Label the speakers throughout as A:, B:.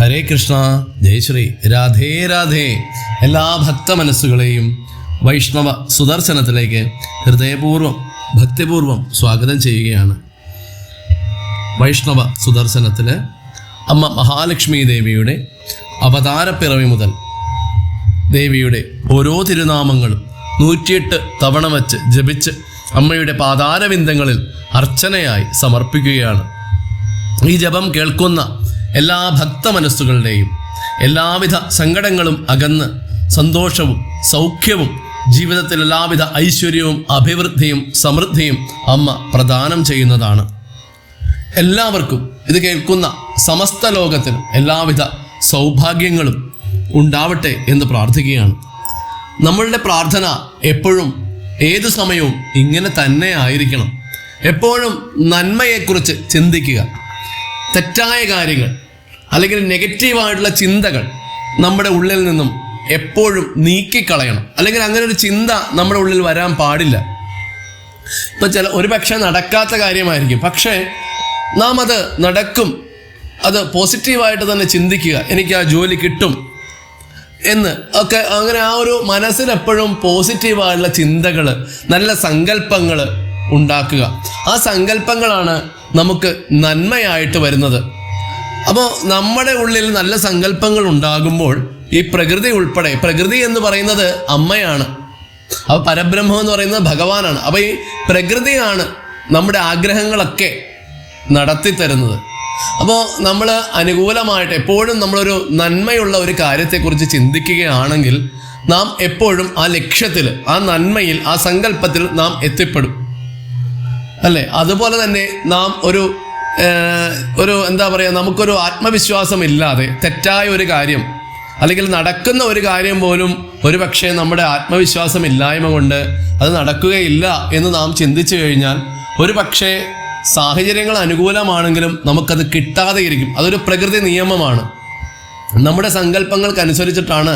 A: ഹരേ കൃഷ്ണ ജയശ്രീ രാധേ രാധേ. എല്ലാ ഭക്ത മനസ്സുകളെയും വൈഷ്ണവ സുദർശനത്തിലേക്ക് ഹൃദയപൂർവം ഭക്തിപൂർവം സ്വാഗതം ചെയ്യുകയാണ്. വൈഷ്ണവ സുദർശനത്തിൽ അമ്മ മഹാലക്ഷ്മി ദേവിയുടെ അവതാരപ്പിറവി മുതൽ ദേവിയുടെ ഓരോ തിരുനാമങ്ങളും നൂറ്റിയെട്ട് തവണ വച്ച് ജപിച്ച് അമ്മയുടെ പാതാരവിന്ദങ്ങളിൽ അർച്ചനയായി സമർപ്പിക്കുകയാണ്. ഈ ജപം കേൾക്കുന്ന എല്ലാ ഭക്ത മനസ്സുകളുടെയും എല്ലാവിധ സങ്കടങ്ങളും അകന്ന് സന്തോഷവും സൗഖ്യവും ജീവിതത്തിൽ എല്ലാവിധ ഐശ്വര്യവും അഭിവൃദ്ധിയും സമൃദ്ധിയും അമ്മ പ്രദാനം ചെയ്യുന്നതാണ്. എല്ലാവർക്കും ഇത് കേൾക്കുന്ന സമസ്ത ലോകത്തിന് എല്ലാവിധ സൗഭാഗ്യങ്ങളും ഉണ്ടാവട്ടെ എന്ന് പ്രാർത്ഥിക്കുകയാണ്. നമ്മളുടെ പ്രാർത്ഥന എപ്പോഴും ഏതു സമയവും ഇങ്ങനെ തന്നെ ആയിരിക്കണം. എപ്പോഴും നന്മയെക്കുറിച്ച് ചിന്തിക്കുക. തെറ്റായ കാര്യങ്ങൾ അല്ലെങ്കിൽ നെഗറ്റീവായിട്ടുള്ള ചിന്തകൾ നമ്മുടെ ഉള്ളിൽ നിന്നും എപ്പോഴും നീക്കിക്കളയണം. അല്ലെങ്കിൽ അങ്ങനെ ഒരു ചിന്ത നമ്മുടെ ഉള്ളിൽ വരാൻ പാടില്ല. ഇപ്പൊ ചില ഒരു പക്ഷേ നടക്കാത്ത കാര്യമായിരിക്കും. പക്ഷേ നാം അത് നടക്കും. അത് പോസിറ്റീവായിട്ട് തന്നെ ചിന്തിക്കുക. എനിക്ക് ആ ജോലി കിട്ടും എന്ന്. ഒക്കെ അങ്ങനെ ആ ഒരു മനസ്സിലെപ്പോഴും പോസിറ്റീവായിട്ടുള്ള ചിന്തകൾ നല്ല സങ്കല്പങ്ങൾ ഉണ്ടാക്കുക. ആ സങ്കല്പങ്ങളാണ് നമുക്ക് നന്മയായിട്ട് വരുന്നത്. അപ്പോൾ നമ്മുടെ ഉള്ളിൽ നല്ല സങ്കല്പങ്ങൾ ഉണ്ടാകുമ്പോൾ ഈ പ്രകൃതി ഉൾപ്പെടെ പ്രകൃതി എന്ന് പറയുന്നത് അമ്മയാണ്. അപ്പോൾ പരബ്രഹ്മം എന്ന് പറയുന്നത് ഭഗവാനാണ്. അപ്പോൾ ഈ പ്രകൃതിയാണ് നമ്മുടെ ആഗ്രഹങ്ങളൊക്കെ നടത്തി തരുന്നത്. അപ്പോൾ നമ്മൾ അനുകൂലമായിട്ട് എപ്പോഴും നമ്മളൊരു നന്മയുള്ള ഒരു കാര്യത്തെക്കുറിച്ച് ചിന്തിക്കുകയാണെങ്കിൽ നാം എപ്പോഴും ആ ലക്ഷ്യത്തിൽ ആ നന്മയിൽ ആ സങ്കല്പത്തിൽ നാം എത്തിപ്പെടും. അല്ലേ? അതുപോലെ തന്നെ നാം ഒരു ഒരു എന്താ പറയുക നമുക്കൊരു ആത്മവിശ്വാസം ഇല്ലാതെ തെറ്റായ ഒരു കാര്യം അല്ലെങ്കിൽ നടക്കുന്ന ഒരു കാര്യം പോലും ഒരു പക്ഷേ നമ്മുടെ ആത്മവിശ്വാസം ഇല്ലായ്മ കൊണ്ട് അത് നടക്കുകയില്ല എന്ന് നാം ചിന്തിച്ചു കഴിഞ്ഞാൽ ഒരു പക്ഷേ സാഹചര്യങ്ങൾ അനുകൂലമാണെങ്കിലും നമുക്കത് കിട്ടാതെ ഇരിക്കും അതൊരു പ്രകൃതി നിയമമാണ്. നമ്മുടെ സങ്കല്പങ്ങൾക്കനുസരിച്ചിട്ടാണ്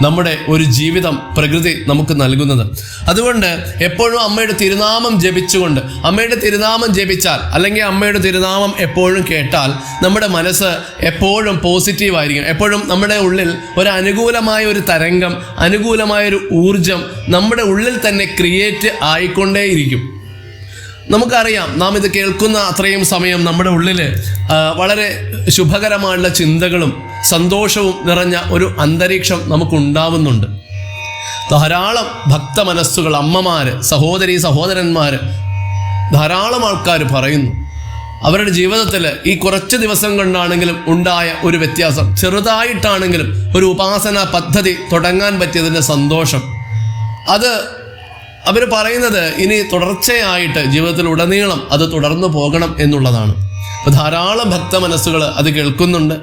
A: നമ്മുടെ ഒരു ജീവിതം പ്രകൃതി നമുക്ക് നൽകുന്നത്. അതുകൊണ്ട് എപ്പോഴും അമ്മയുടെ തിരുനാമം ജപിച്ചുകൊണ്ട് അമ്മയുടെ തിരുനാമം ജപിച്ചാൽ അല്ലെങ്കിൽ അമ്മയുടെ തിരുനാമം എപ്പോഴും കേട്ടാൽ നമ്മുടെ മനസ്സ് എപ്പോഴും പോസിറ്റീവ് ആയിരിക്കും. എപ്പോഴും നമ്മുടെ ഉള്ളിൽ ഒരു അനുകൂലമായ ഒരു തരംഗം അനുകൂലമായ ഒരു ഊർജം നമ്മുടെ ഉള്ളിൽ തന്നെ ക്രിയേറ്റ് ആയിക്കൊണ്ടേയിരിക്കും. നമുക്കറിയാം നാം ഇത് കേൾക്കുന്ന അത്രയും സമയം നമ്മുടെ ഉള്ളിൽ വളരെ ശുഭകരമായുള്ള ചിന്തകളും സന്തോഷവും നിറഞ്ഞ ഒരു അന്തരീക്ഷം നമുക്കുണ്ടാവുന്നുണ്ട്. ധാരാളം ഭക്ത മനസ്സുകൾ അമ്മമാര് സഹോദരി സഹോദരന്മാർ ധാരാളം ആൾക്കാർ പറയുന്നു അവരുടെ ജീവിതത്തിൽ ഈ കുറച്ച് ദിവസം കൊണ്ടാണെങ്കിലും ഉണ്ടായ ഒരു വ്യത്യാസം. ചെറുതായിട്ടാണെങ്കിലും ഒരു ഉപാസന പദ്ധതി തുടങ്ങാൻ പറ്റിയതിന്റെ സന്തോഷം. അത് അവർ പറയുന്നത് ഇനി തുടർച്ചയായിട്ട് ജീവിതത്തിൽ ഉടനീളം അത് തുടർന്നു പോകണം എന്നുള്ളതാണ്. അപ്പോൾ ധാരാളം ഭക്ത മനസ്സുകൾ അത് കേൾക്കുന്നുണ്ട്.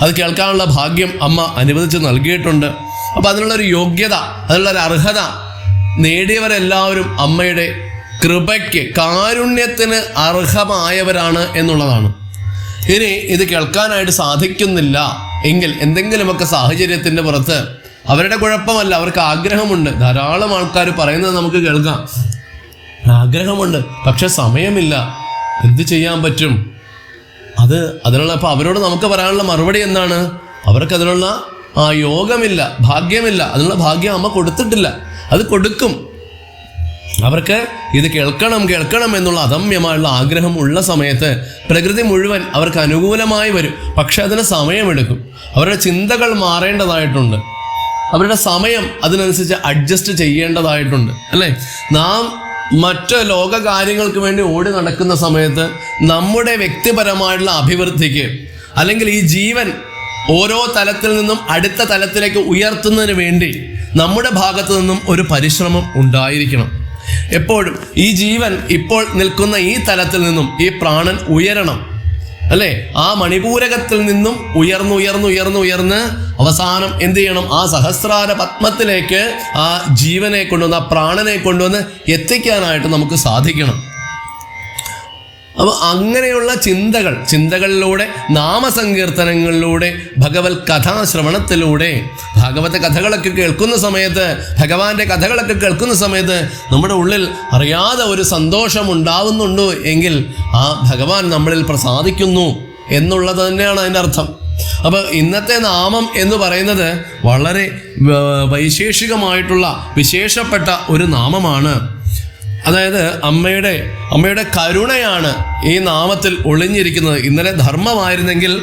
A: അത് കേൾക്കാനുള്ള ഭാഗ്യം അമ്മ അനുവദിച്ച് നൽകിയിട്ടുണ്ട്. അപ്പോൾ അതിനുള്ളൊരു യോഗ്യത അതിനുള്ളൊരു അർഹത നേടിയവരെല്ലാവരും അമ്മയുടെ കൃപയ്ക്ക് കാരുണ്യത്തിന് അർഹമായവരാണ് എന്നുള്ളതാണ്. ഇനി ഇത് കേൾക്കാനായിട്ട് സാധിക്കുന്നില്ല എങ്കിൽ എന്തെങ്കിലുമൊക്കെ സാഹചര്യത്തിന്റെ പുറത്ത് അവരുടെ കുഴപ്പമല്ല അവർക്ക് ആഗ്രഹമുണ്ട്. ധാരാളം ആൾക്കാർ പറയുന്നത് നമുക്ക് കേൾക്കാം. ആഗ്രഹമുണ്ട് പക്ഷെ സമയമില്ല. എന്ത് ചെയ്യാൻ പറ്റും? അത് അതിനുള്ള അപ്പോൾ അവരോട് നമുക്ക് പറയാനുള്ള മറുപടി എന്താണ്? അവർക്ക് അതിനുള്ള ആ യോഗമില്ല ഭാഗ്യമില്ല. അതിനുള്ള ഭാഗ്യം അമ്മ കൊടുത്തിട്ടില്ല. അത് കൊടുക്കും. അവർക്ക് ഇത് കേൾക്കണം കേൾക്കണം എന്നുള്ള അദമ്യമായുള്ള ആഗ്രഹം ഉള്ള സമയത്ത് പ്രകൃതി മുഴുവൻ അവർക്ക് അനുകൂലമായി വരും. പക്ഷെ അതിന് സമയമെടുക്കും. അവരുടെ ചിന്തകൾ മാറേണ്ടതായിട്ടുണ്ട്. അവരുടെ സമയം അതിനനുസരിച്ച് അഡ്ജസ്റ്റ് ചെയ്യേണ്ടതായിട്ടുണ്ട് അല്ലേ? നാം മറ്റ് ലോക കാര്യങ്ങൾക്ക് വേണ്ടി ഓടി നടക്കുന്ന സമയത്ത് നമ്മുടെ വ്യക്തിപരമായിട്ടുള്ള അഭിവൃദ്ധിക്ക് അല്ലെങ്കിൽ ഈ ജീവൻ ഓരോ തലത്തിൽ നിന്നും അടുത്ത തലത്തിലേക്ക് ഉയർത്തുന്നതിന് വേണ്ടി നമ്മുടെ ഭാഗത്തു നിന്നും ഒരു പരിശ്രമം ഉണ്ടായിരിക്കണം. എപ്പോഴും ഈ ജീവൻ ഇപ്പോൾ നിൽക്കുന്ന ഈ തലത്തിൽ നിന്നും ഈ പ്രാണൻ ഉയരണം. അല്ലേ? ആ മണിപൂരകത്തിൽ നിന്നും ഉയർന്നു ഉയർന്നു ഉയർന്നു ഉയർന്ന് അവസാനം എന്ത് ചെയ്യണം? ആ സഹസ്രാര പത്മത്തിലേക്ക് ആ ജീവനെ കൊണ്ടുവന്ന് ആ പ്രാണനെ കൊണ്ടുവന്ന് എത്തിക്കാനായിട്ട് നമുക്ക് സാധിക്കണം. അപ്പോൾ അങ്ങനെയുള്ള ചിന്തകൾ ചിന്തകളിലൂടെ നാമസങ്കീർത്തനങ്ങളിലൂടെ ഭഗവത് കഥാശ്രവണത്തിലൂടെ ഭാഗവത കഥകളൊക്കെ കേൾക്കുന്ന സമയത്ത് ഭഗവാന്റെ കഥകളൊക്കെ കേൾക്കുന്ന സമയത്ത് നമ്മുടെ ഉള്ളിൽ അറിയാതെ ഒരു സന്തോഷം ഉണ്ടാവുന്നുണ്ട് എങ്കിൽ ആ ഭഗവാൻ നമ്മളിൽ പ്രസാദിക്കുന്നു എന്നുള്ളത് തന്നെയാണ് അതിന്റെ അർത്ഥം. അപ്പോൾ ഇന്നത്തെ നാമം എന്ന് പറയുന്നത് വളരെ വൈശേഷികമായിട്ടുള്ള വിശേഷപ്പെട്ട ഒരു നാമമാണ് അതായത് അമ്മയുടെ അമ്മയുടെ കരുണയാണ് ഈ നാമത്തിൽ ഒളിഞ്ഞിരിക്കുന്നത്. ഇന്നലെ ധർമ്മമായിരുന്നെങ്കിൽ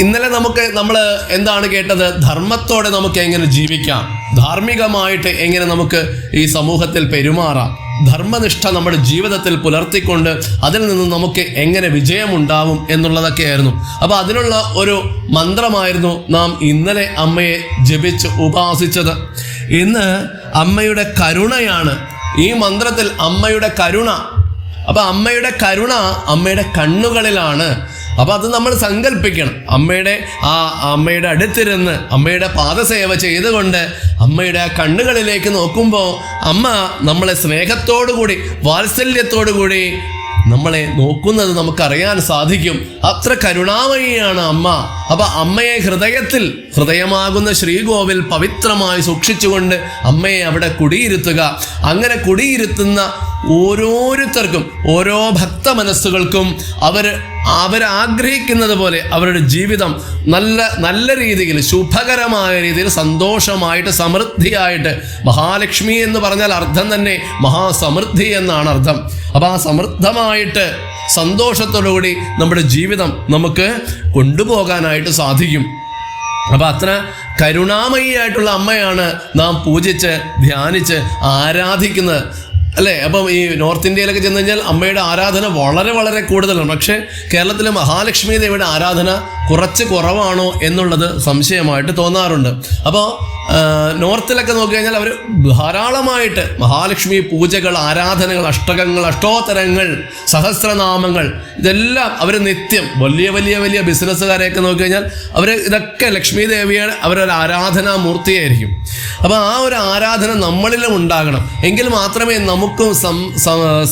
A: ഇന്നലെ നമുക്ക് നമ്മൾ എന്താണ് കേട്ടത്? ധർമ്മത്തോടെ നമുക്ക് എങ്ങനെ ജീവിക്കാം? ധാർമ്മികമായിട്ട് എങ്ങനെ നമുക്ക് ഈ സമൂഹത്തിൽ പെരുമാറാം? ധർമ്മനിഷ്ഠ നമ്മുടെ ജീവിതത്തിൽ പുലർത്തിക്കൊണ്ട് അതിൽ നിന്ന് നമുക്ക് എങ്ങനെ വിജയമുണ്ടാവും എന്നുള്ളതൊക്കെയായിരുന്നു. അപ്പോൾ അതിനുള്ള ഒരു മന്ത്രമായിരുന്നു നാം ഇന്നലെ അമ്മയെ ജപിച്ച് ഉപാസിച്ചത്. ഇന്ന് അമ്മയുടെ കരുണയാണ് ഈ മന്ത്രത്തിൽ അമ്മയുടെ കരുണ. അപ്പൊ അമ്മയുടെ കരുണ അമ്മയുടെ കണ്ണുകളിലാണ്. അപ്പൊ അത് നമ്മൾ സങ്കല്പിക്കണം അമ്മയുടെ ആ അമ്മയുടെ അടുത്തിരുന്ന് അമ്മയുടെ പാദസേവ ചെയ്തുകൊണ്ട് അമ്മയുടെ ആ കണ്ണുകളിലേക്ക് നോക്കുമ്പോൾ അമ്മ നമ്മളെ സ്നേഹത്തോടു കൂടി വാത്സല്യത്തോടു കൂടി നമ്മളെ നോക്കുന്നത് നമുക്കറിയാൻ സാധിക്കും. അത്ര കരുണാമയിയാണ് അമ്മ. അപ്പൊ അമ്മയെ ഹൃദയത്തിൽ ഹൃദയമാകുന്ന ശ്രീകോവിൽ പവിത്രമായി സൂക്ഷിച്ചുകൊണ്ട് അമ്മയെ അവിടെ കുടിയിരുത്തുക. അങ്ങനെ കുടിയിരുത്തുന്ന ഓരോരുത്തർക്കും ഓരോ ഭക്ത മനസ്സുകൾക്കും അവർ അവരാഗ്രഹിക്കുന്നത് പോലെ അവരുടെ ജീവിതം നല്ല നല്ല രീതിയിൽ ശുഭകരമായ രീതിയിൽ സന്തോഷമായിട്ട് സമൃദ്ധിയായിട്ട് മഹാലക്ഷ്മി എന്ന് പറഞ്ഞാൽ അർത്ഥം തന്നെ മഹാസമൃദ്ധി എന്നാണ് അർത്ഥം. അപ്പം ആ സമൃദ്ധമായിട്ട് സന്തോഷത്തോടുകൂടി നമ്മുടെ ജീവിതം നമുക്ക് കൊണ്ടുപോകാനായിട്ട് സാധിക്കും. അപ്പം അത്ര കരുണാമയിയായിട്ടുള്ള അമ്മയാണ് നാം പൂജിച്ച് ധ്യാനിച്ച് ആരാധിക്കുന്നത്. അല്ലേ? അപ്പം ഈ നോർത്ത് ഇന്ത്യയിലൊക്കെ ചെന്ന് കഴിഞ്ഞാൽ അമ്മയുടെ ആരാധന വളരെ വളരെ കൂടുതലാണ്. പക്ഷേ കേരളത്തിലെ മഹാലക്ഷ്മി ദേവിയുടെ ആരാധന കുറച്ച് കുറവാണോ എന്നുള്ളത് സംശയമായിട്ട് തോന്നാറുണ്ട്. അപ്പോൾ നോർത്തിലൊക്കെ നോക്കി കഴിഞ്ഞാൽ അവർ ധാരാളമായിട്ട് മഹാലക്ഷ്മി പൂജകൾ ആരാധനകൾ അഷ്ടകങ്ങൾ അഷ്ടോത്തരങ്ങൾ സഹസ്രനാമങ്ങൾ ഇതെല്ലാം അവർ നിത്യം വലിയ വലിയ വലിയ ബിസിനസ്സുകാരെയൊക്കെ നോക്കി കഴിഞ്ഞാൽ അവർ ഇതൊക്കെ ലക്ഷ്മി ദേവിയാണ് അവരൊരു ആരാധനാ മൂർത്തിയായിരിക്കും. അപ്പോൾ ആ ഒരു ആരാധന നമ്മളിലും ഉണ്ടാകണം. എങ്കിൽ മാത്രമേ നമുക്കും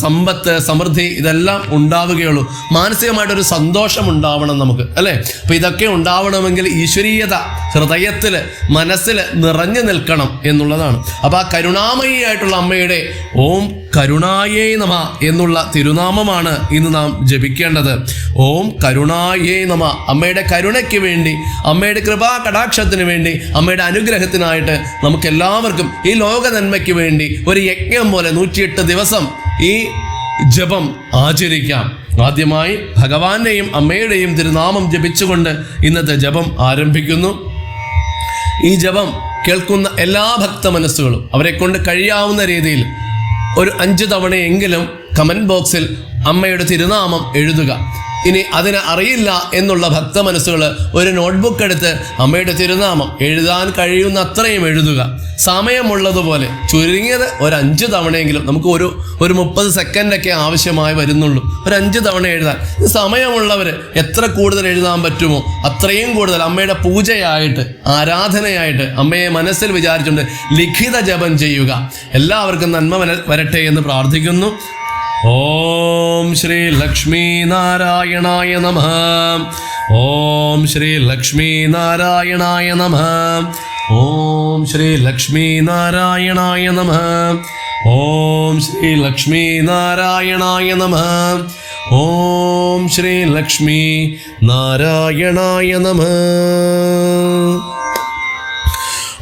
A: സമ്പത്ത് സമൃദ്ധി ഇതെല്ലാം ഉണ്ടാവുകയുള്ളൂ. മാനസികമായിട്ടൊരു സന്തോഷം ഉണ്ടാവണം നമുക്ക് അല്ലേ? അപ്പോൾ ഇതൊക്കെ ഉണ്ടാവണമെങ്കിൽ ഈശ്വരീയത ഹൃദയത്തിൽ മനസ്സിൽ നിറഞ്ഞു നിൽക്കണം എന്നുള്ളതാണ്. അപ്പോൾ ആ കരുണാമയിയായിട്ടുള്ള അമ്മയുടെ ഓം കരുണായേ നമ എന്നുള്ള തിരുനാമമാണ് ഇന്ന് നാം ജപിക്കേണ്ടത്. ഓം കരുണായേ നമ. അമ്മയുടെ കരുണയ്ക്ക് വേണ്ടി അമ്മയുടെ കൃപാ കടാക്ഷത്തിന് വേണ്ടി അമ്മയുടെ അനുഗ്രഹത്തിനായിട്ട് നമുക്കെല്ലാവർക്കും ഈ ലോക നന്മയ്ക്ക് വേണ്ടി ഒരു യജ്ഞം പോലെ നൂറ്റിയെട്ട് ദിവസം ഈ ജപം ആചരിക്കാം. ആദ്യമായി ഭഗവാന്റെയും അമ്മയുടെയും തിരുനാമം ജപിച്ചുകൊണ്ട് ഇന്നത്തെ ജപം ആരംഭിക്കുന്നു. ഈ ജപം കേൾക്കുന്ന എല്ലാ ഭക്ത മനസ്സുകളും അവരെ കൊണ്ട് കഴിയാവുന്ന രീതിയിൽ ഒരു അഞ്ച് തവണയെങ്കിലും കമന്റ് ബോക്സിൽ അമ്മയുടെ തിരുനാമം എഴുതുക. ഇനി അതിന് അറിയില്ല എന്നുള്ള ഭക്ത മനസ്സുകൾ ഒരു നോട്ട്ബുക്ക് എടുത്ത് അമ്മയുടെ തിരുനാമം എഴുതാൻ കഴിയുന്ന അത്രയും എഴുതുക. സമയമുള്ളതുപോലെ ചുരുങ്ങിയത് ഒരു അഞ്ച് തവണയെങ്കിലും നമുക്ക് ഒരു ഒരു മുപ്പത് സെക്കൻഡൊക്കെ ആവശ്യമായി വരുന്നുള്ളൂ. ഒരു അഞ്ച് തവണ എഴുതാൻ. സമയമുള്ളവർ എത്ര കൂടുതൽ എഴുതാൻ പറ്റുമോ അത്രയും കൂടുതൽ അമ്മയുടെ പൂജയായിട്ട് ആരാധനയായിട്ട് അമ്മയെ മനസ്സിൽ വിചാരിച്ചുകൊണ്ട് ലിഖിത ജപം ചെയ്യുക. എല്ലാവർക്കും നന്മ വരട്ടെ എന്ന് പ്രാർത്ഥിക്കുന്നു. ഓം ശ്രീ ലക്ഷ്മി നാരായണായ നമ. ഓം ശ്രീ ലക്ഷ്മി നാരായണായ നമ. ഓം ശ്രീ ലക്ഷ്മി നാരായണായ നമ. ഓം ശ്രീ ലക്ഷ്മി നാരായണായ നമ. ഓം ശ്രീ ലക്ഷ്മി നാരായണായ നമ.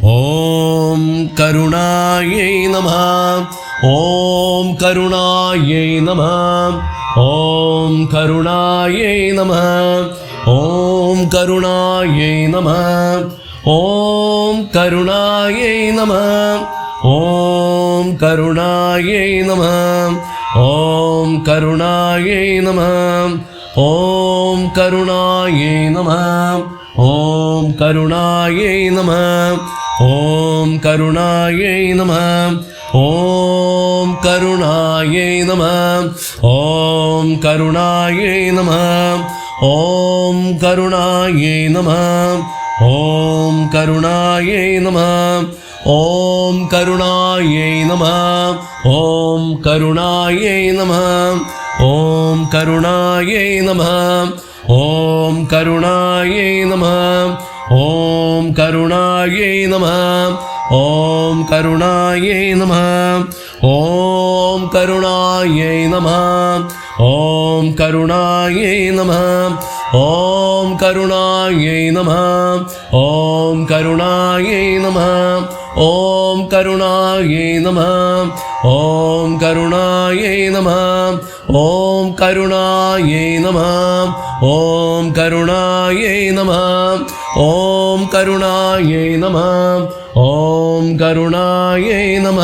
A: ഓം കരുണായൈ നമ. ഓം കരുണായൈ നമ. ഓം കരുണായൈ നമ. ഓം കരുണായൈ നമ. ഓം കരുണായൈ നമ. ഓം കരുണായൈ നമ. ഓം കരുണായൈ നമ. ഓം കരുണായൈ നമ. ഓം കരുണായൈ നമ. ഓം കരുണായൈ നമ. ഓം കരുണായൈ നമ. ഓം കരുണായൈ നമ. ഓം കരുണായൈ നമ. ഓം കരുണായൈ നമ. ഓം കരുണായൈ നമ. ഓം കരുണായൈ നമ. ഓം കരുണായൈ നമ. ഓം കരുണായേ നമ. ഓം കരുണായേ നമ. ഓം കരുണായേ നമ. ഓം കരുണായേ നമ. ഓം കരുണായേ നമ. ഓം കരുണായേ നമ. ഓം കരുണായേ നമ. ഓം കരുണായേ നമ. ഓം കരുണായേ നമ. ഓം കരുണായേ നമ ഓം കരുണായേ നമ ഓം കരുണായേ നമ ഓം കരുണായേ നമ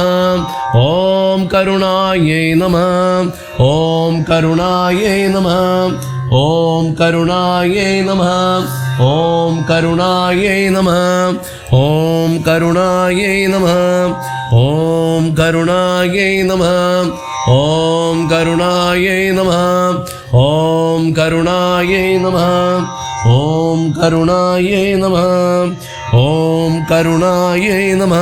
A: ഓം കരുണായേ നമ ഓം കരുണായേ നമ ഓം കരുണായേ നമ ഓം കരുണായേ നമ ഓം കരുണായേ നമ ഓം കരുണായേ നമ ഓം കരുണായൈ നമ ഓം കരുണായൈ നമ ഓം കരുണായൈ നമ ഓം കരുണായൈ നമ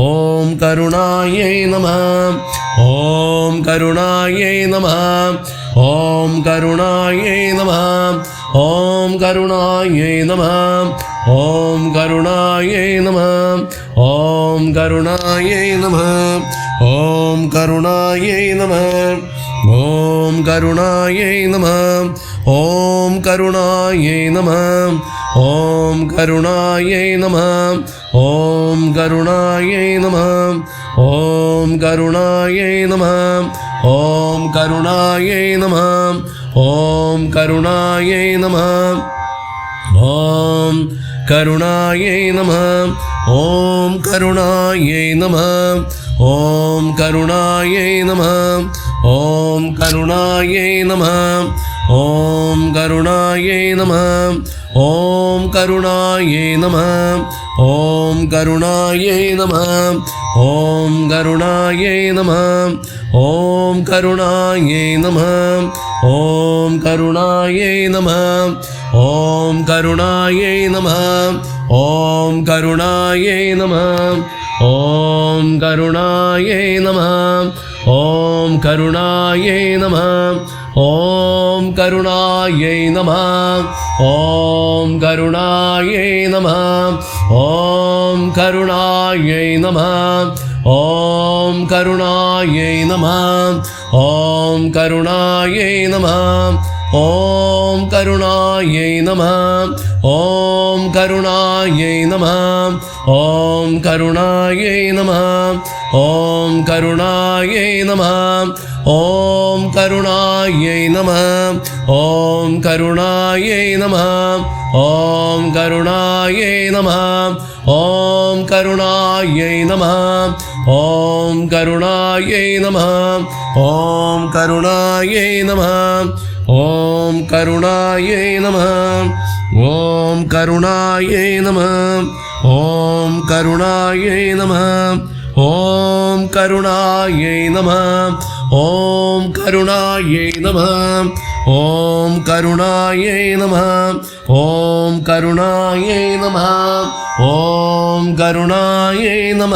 A: ഓം കരുണായൈ നമ ഓം കരുണായൈ നമ ഓം കരുണായൈ നമ ഓം കരുണായൈ നമ ഓം കരുണായൈ നമ ഓം കരുണായൈ നമ ഓം കരുണായൈ നമ ഓം കരുണായൈ നമ ഓം കരുണായൈ നമ ഓം കരുണായൈ നമ ഓം കരുണായൈ നമ ഓം കരുണായൈ നമ ഓം കരുണായൈ നമ ഓം കരുണായൈ നമ ഓം കരുണായൈ നമ ഓം കരുണായൈ നമ ഓം കരുണായൈ നമ ഓം കരുണായൈ നമ ഓം കരുണായൈ നമ ഓം കരുണായൈ നമ ഓം കരുണായൈ നമ ഓം കരുണായൈ നമ ഓം കരുണായൈ നമ ഓം കരുണായൈ നമ ഓം കരുണായൈ നമ ഓം കരുണായൈ നമ ഓം കരുണായേ നമ. ഓം കരുണായേ നമ. ഓം കരുണായേ നമ. ഓം കരുണായേ നമ. ഓം കരുണായേ നമ. ഓം കരുണായേ നമ. ഓം കരുണായേ നമ. ഓം കരുണായേ നമ. ഓം കരുണായൈ നമ. ഓം കരുണായൈ നമ. ഓം കരുണായൈ നമ. ഓം കരുണായൈ നമ. ഓം കരുണായൈ നമ. ഓം കരുണായൈ നമ. ഓം കരുണായൈ നമ. ഓം കരുണായൈ നമ. ഓം കരുണായൈ നമ. ഓം കരുണായേ നമ. ഓം കരുണായേ നമ. ഓം കരുണായേ നമ. ഓം കരുണായേ നമ. ഓം കരുണായേ നമ. ഓം കരുണായേ നമ. ഓം കരുണായേ നമ. ഓം കരുണായേ നമ.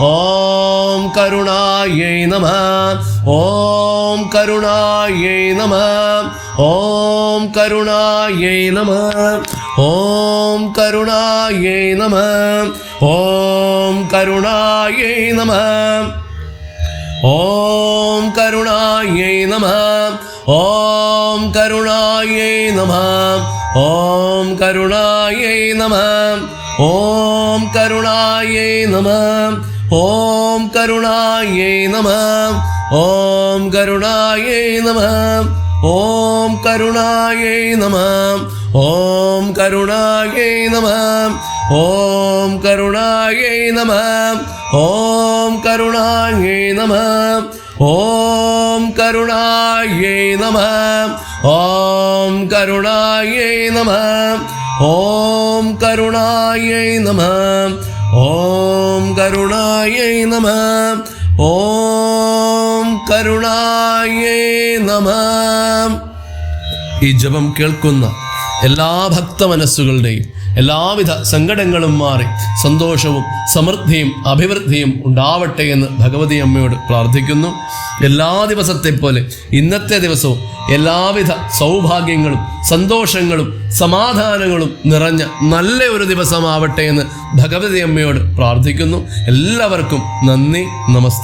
A: ഓം കരുണായേ നമ. ഓം കരുണായേ നമ. ഓം കരുണായേ നമ. ഓം കരുണായേ നമ. ഓം കരുണായേ നമ. ഓം കരുണായേ നമ. ഓം കരുണായേ നമ. ഓം കരുണായേ നമ. ഓം കരുണായേ നമ. ഓം കരുണായേ നമ. ഓം കരുണായേ നമ. ഓം കരുണായേ നമ. ഓം കരുണായേ നമ. ഓം കരുണായേ നമ. ഓം കരുണായേ നമ. ഓം കരുണായേ നമ. ഓം കരുണായേ നമ. ഓം കരുണായേ നമ. ഓം കരുണായേ നമ. ഓം കരുണായേ നമ. ഈ ജപം കേൾക്കുന്ന എല്ലാ ഭക്ത മനസ്സുകളുടെയും എല്ലാവിധ സങ്കടങ്ങളും മാറി സന്തോഷവും സമൃദ്ധിയും അഭിവൃദ്ധിയും ഉണ്ടാവട്ടെ എന്ന് ഭഗവതി അമ്മയോട് പ്രാർത്ഥിക്കുന്നു. എല്ലാ ദിവസത്തെ പോലെ ഇന്നത്തെ ദിവസവും എല്ലാവിധ സൗഭാഗ്യങ്ങളും സന്തോഷങ്ങളും സമാധാനങ്ങളും നിറഞ്ഞ നല്ല ഒരു ദിവസമാവട്ടെ എന്ന് ഭഗവതി അമ്മയോട് പ്രാർത്ഥിക്കുന്നു. എല്ലാവർക്കും നന്ദി നമസ്തേ.